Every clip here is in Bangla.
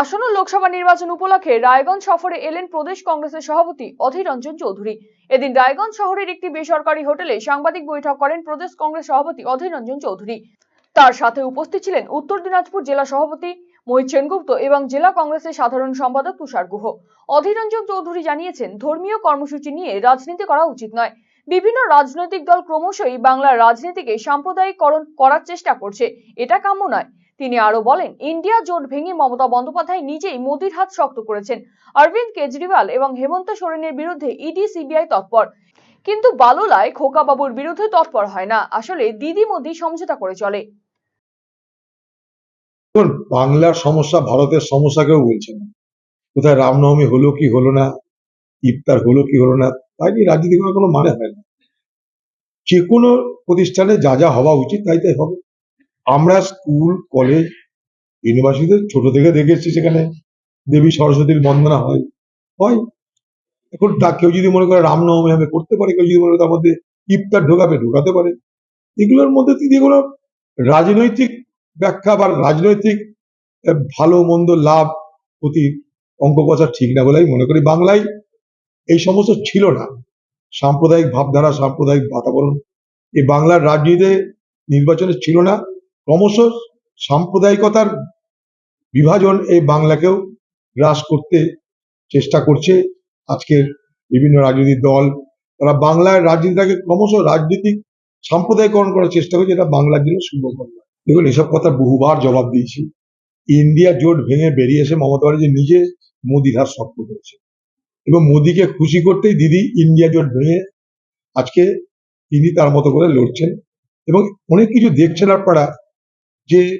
আসন্ন লোকসভা নির্বাচন উপলক্ষে রায়গঞ্জ সফরে এলেন প্রদেশ কংগ্রেসের সভাপতি অধীর রঞ্জন চৌধুরী। এদিন রায়গঞ্জ শহরের একটি বেসরকারি হোটেলে সাংবাদিক বৈঠক করেন প্রদেশ কংগ্রেস সভাপতি অধীর রঞ্জন চৌধুরী। তার সাথে উপস্থিত ছিলেন উত্তর দিনাজপুর জেলা সভাপতি মোহিত সেনগুপ্ত এবং জেলা কংগ্রেসের সাধারণ সম্পাদক তুষার গুহ। অধীর রঞ্জন চৌধুরী জানিয়েছেন, ধর্মীয় কর্মসূচি নিয়ে রাজনীতি করা উচিত নয়। বিভিন্ন রাজনৈতিক দল ক্রমশই বাংলার রাজনীতিকে সাম্প্রদায়িকরণ করার চেষ্টা করছে। এটা কাম্য নয়। তিনি আরও বলেন, ইন্ডিয়া জোট ভেঙে মমতা বন্দ্যোপাধ্যায় নিজেই মোদির হাত শক্ত করেছেন। অরবিন্দ কেজরিওয়াল এবং হেমন্ত সোরেনের বিরুদ্ধে ইডি, সিবিআই তৎপর। কিন্তু বালোলায় খোকাবাবুর বিরুদ্ধে তৎপর হয় না। আসলে দিদি মোদি সমঝোতা করে চলে। বাংলার সমস্যা ভারতের সমস্যা কেউ বলছে না। কোথায় রামনবমী হলো কি হলো না, ইফতার হলো কি হলো না, তাই নিয়ে রাজনীতি কোনো মানে হয় না। যে কোনো প্রতিষ্ঠানে যা যা হওয়া উচিত তাই তাই হবে। আমরা স্কুল, কলেজ, ইউনিভার্সিটিতে ছোট থেকে দেখেছি সেখানে দেবী সরস্বতীর বন্দনা হয়। হয়। এখন তা কেউ যদি মনে করে রামনবমী হবে, করতে পারে। কেউ যদি মনে করে তার মধ্যে ইফতার ঢোকাবে, ঢোকাতে পারে। এগুলোর মধ্যে কোনো রাজনৈতিক ব্যাখ্যা বা রাজনৈতিক ভালো, মন্দ, লাভ ক্ষতি অঙ্ক কষা ঠিক না বলে আমি মনে করি। বাংলায় এই সমস্ত ছিল না। সাম্প্রদায়িক ভাবধারা, সাম্প্রদায়িক বাতাবরণ। এই বাংলার রাজনীতিতে নির্বাচনে ছিল না। ক্রমশ সাম্প্রদায়িকতার বিভাজন এই বাংলাকেও গ্রাস করতে চেষ্টা করছে আজকের বিভিন্ন রাজনৈতিক দল। তারা বাংলার রাজনীতিটাকে ক্রমশ রাজনৈতিক সাম্প্রদায়িকরণ করার চেষ্টা করছে, এটা বাংলার জন্য শুভকর দেখুন, এসব কথা বহুবার জবাব দিয়েছি। ইন্ডিয়া জোট ভেঙে বেরিয়ে এসে মমতা ব্যানার্জি নিজে মোদির হাত শক্ত করেছে। এবং মোদিকে খুশি করতেই দিদি ইন্ডিয়া জোট ভেঙে আজকে তিনি তার মতো করে লড়ছেন। এবং অনেক কিছু দেখছেন আপনারা যে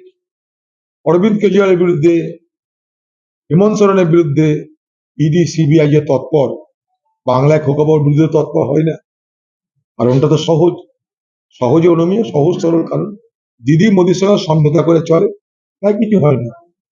অরবিন্দ কেজরিওয়ালের বিরুদ্ধে, হেমন্ত সোরেনের বিরুদ্ধে ইডি সিবিআই যে তৎপর, বাংলায় খোকাবর বিরুদ্ধে তৎপর হয় না। কারণটা তো সহজ। সহজে অনুমীয়, সহজ, সরল কারণ। দিদি মোদির সঙ্গে সমঝোতা করে চলে, তাই কিছু হয় না।